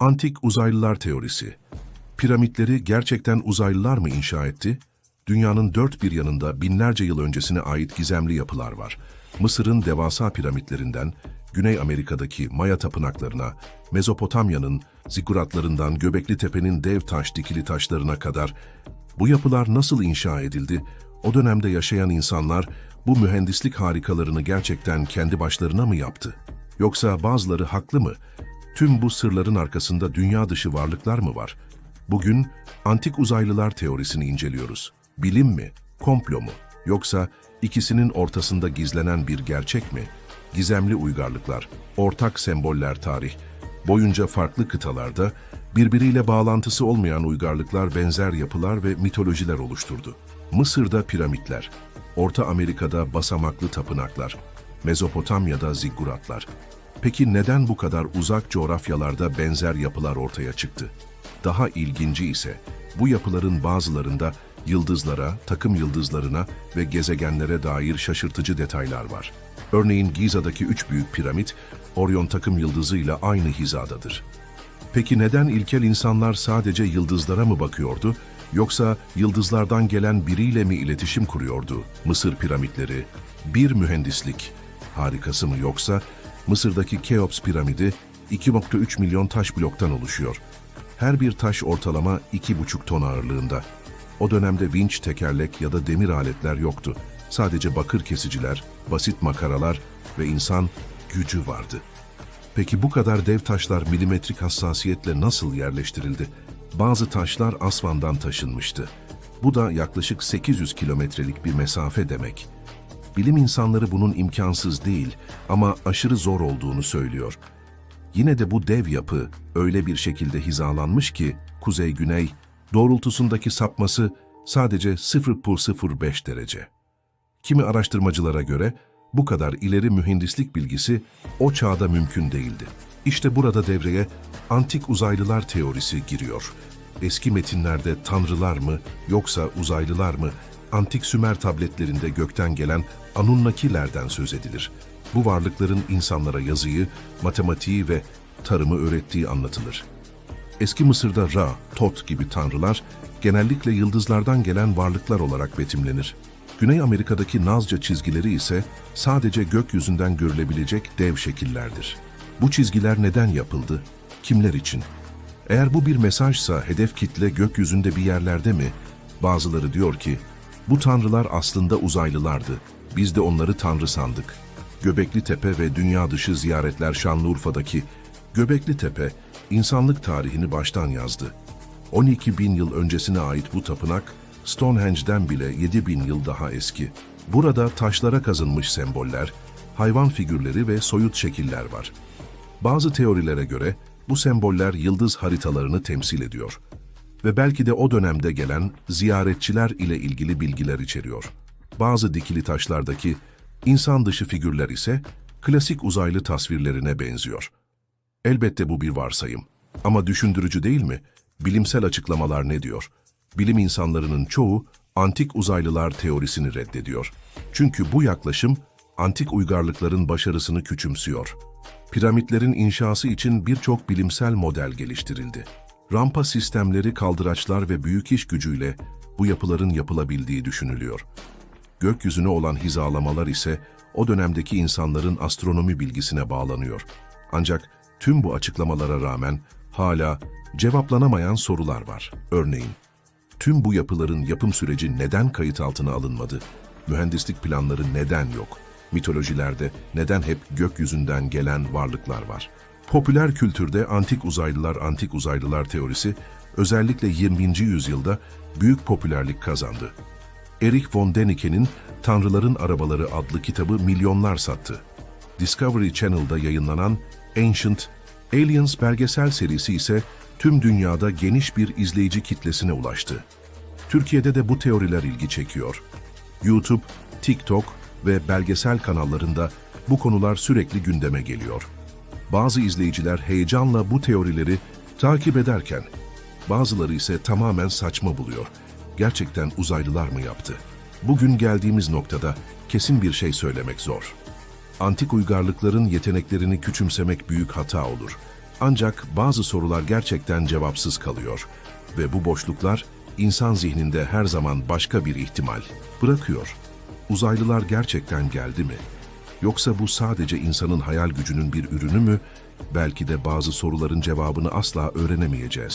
Antik uzaylılar teorisi. Piramitleri gerçekten uzaylılar mı inşa etti? Dünyanın dört bir yanında binlerce yıl öncesine ait gizemli yapılar var. Mısır'ın devasa piramitlerinden, Güney Amerika'daki Maya tapınaklarına, Mezopotamya'nın zikuratlarından Göbekli Tepe'nin dev taş dikili taşlarına kadar bu yapılar nasıl inşa edildi? O dönemde yaşayan insanlar bu mühendislik harikalarını gerçekten kendi başlarına mı yaptı? Yoksa bazıları haklı mı? Tüm bu sırların arkasında dünya dışı varlıklar mı var? Bugün antik uzaylılar teorisini inceliyoruz. Bilim mi, komplo mu? Yoksa ikisinin ortasında gizlenen bir gerçek mi? Gizemli uygarlıklar, ortak semboller tarih, boyunca farklı kıtalarda birbiriyle bağlantısı olmayan uygarlıklar benzer yapılar ve mitolojiler oluşturdu. Mısır'da piramitler, Orta Amerika'da basamaklı tapınaklar, Mezopotamya'da zigguratlar. Peki neden bu kadar uzak coğrafyalarda benzer yapılar ortaya çıktı? Daha ilginci ise bu yapıların bazılarında yıldızlara, takım yıldızlarına ve gezegenlere dair şaşırtıcı detaylar var. Örneğin Giza'daki üç büyük piramit, Orion takım yıldızıyla aynı hizadadır. Peki neden ilkel insanlar sadece yıldızlara mı bakıyordu, yoksa yıldızlardan gelen biriyle mi iletişim kuruyordu? Mısır piramitleri, bir mühendislik harikası mı yoksa Mısır'daki Keops piramidi 2.3 milyon taş bloktan oluşuyor. Her bir taş ortalama 2,5 ton ağırlığında. O dönemde vinç, tekerlek ya da demir aletler yoktu. Sadece bakır kesiciler, basit makaralar ve insan gücü vardı. Peki bu kadar dev taşlar milimetrik hassasiyetle nasıl yerleştirildi? Bazı taşlar Asvan'dan taşınmıştı. Bu da yaklaşık 800 kilometrelik bir mesafe demek. Bilim insanları bunun imkansız değil ama aşırı zor olduğunu söylüyor. Yine de bu dev yapı öyle bir şekilde hizalanmış ki kuzey-güney doğrultusundaki sapması sadece 0,05 derece. Kimi araştırmacılara göre bu kadar ileri mühendislik bilgisi o çağda mümkün değildi. İşte burada devreye antik uzaylılar teorisi giriyor. Eski metinlerde tanrılar mı yoksa uzaylılar mı antik Sümer tabletlerinde gökten gelen Anunnakilerden söz edilir. Bu varlıkların insanlara yazıyı, matematiği ve tarımı öğrettiği anlatılır. Eski Mısır'da Ra, Tot gibi tanrılar genellikle yıldızlardan gelen varlıklar olarak betimlenir. Güney Amerika'daki Nazca çizgileri ise sadece gökyüzünden görülebilecek dev şekillerdir. Bu çizgiler neden yapıldı? Kimler için? Eğer bu bir mesajsa hedef kitle gökyüzünde bir yerlerde mi? Bazıları diyor ki, bu tanrılar aslında uzaylılardı. Biz de onları tanrı sandık. Göbekli Tepe ve dünya dışı ziyaretler Şanlıurfa'daki Göbekli Tepe, insanlık tarihini baştan yazdı. 12 bin yıl öncesine ait bu tapınak, Stonehenge'den bile 7 bin yıl daha eski. Burada taşlara kazınmış semboller, hayvan figürleri ve soyut şekiller var. Bazı teorilere göre bu semboller yıldız haritalarını temsil ediyor ve belki de o dönemde gelen ziyaretçiler ile ilgili bilgiler içeriyor. Bazı dikili taşlardaki insan dışı figürler ise klasik uzaylı tasvirlerine benziyor. Elbette bu bir varsayım. Ama düşündürücü değil mi? Bilimsel açıklamalar ne diyor? Bilim insanlarının çoğu antik uzaylılar teorisini reddediyor. Çünkü bu yaklaşım antik uygarlıkların başarısını küçümsüyor. Piramitlerin inşası için birçok bilimsel model geliştirildi. Rampa sistemleri, kaldıraçlar ve büyük iş gücüyle bu yapıların yapılabildiği düşünülüyor. Gökyüzüne olan hizalamalar ise o dönemdeki insanların astronomi bilgisine bağlanıyor. Ancak tüm bu açıklamalara rağmen hala cevaplanamayan sorular var. Örneğin, tüm bu yapıların yapım süreci neden kayıt altına alınmadı? Mühendislik planları neden yok? Mitolojilerde neden hep gökyüzünden gelen varlıklar var? Popüler kültürde antik uzaylılar antik uzaylılar teorisi özellikle 20. yüzyılda büyük popülerlik kazandı. Erich von Däniken'in Tanrıların Arabaları adlı kitabı milyonlar sattı. Discovery Channel'da yayınlanan Ancient Aliens belgesel serisi ise tüm dünyada geniş bir izleyici kitlesine ulaştı. Türkiye'de de bu teoriler ilgi çekiyor. YouTube, TikTok ve belgesel kanallarında bu konular sürekli gündeme geliyor. Bazı izleyiciler heyecanla bu teorileri takip ederken, bazıları ise tamamen saçma buluyor. Gerçekten uzaylılar mı yaptı? Bugün geldiğimiz noktada kesin bir şey söylemek zor. Antik uygarlıkların yeteneklerini küçümsemek büyük hata olur. Ancak bazı sorular gerçekten cevapsız kalıyor ve bu boşluklar insan zihninde her zaman başka bir ihtimal bırakıyor. Uzaylılar gerçekten geldi mi? Yoksa bu sadece insanın hayal gücünün bir ürünü mü? Belki de bazı soruların cevabını asla öğrenemeyeceğiz.